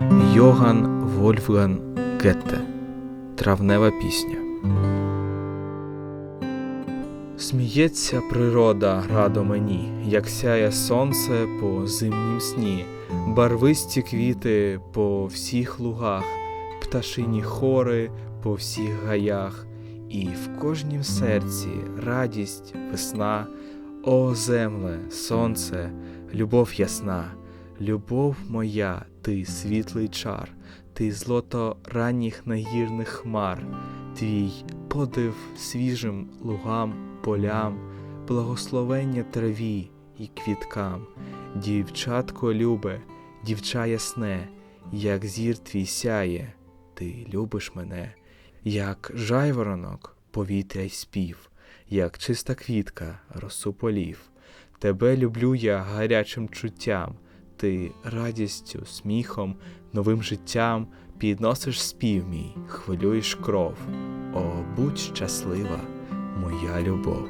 Йоган Вольфган Гетте. Травнева пісня. Сміється природа радо мені, як сяє сонце по зимнім сні, барвисті квіти по всіх лугах, пташині хори по всіх гаях, і в кожнім серці радість, весна, о земле, сонце, любов ясна, любов моя, ти світлий чар, ти злото ранніх нагірних хмар, твій подив свіжим лугам, полям, благословення траві і квіткам, дівчатко любе, дівча ясне, як зір твій сяє, ти любиш мене, як жайворонок, повітря й спів, як чиста квітка, росу полів. Тебе люблю я гарячим чуттям, ти радістю, сміхом, новим життям підносиш спів мій, хвилюєш кров. О, будь щаслива, моя любов.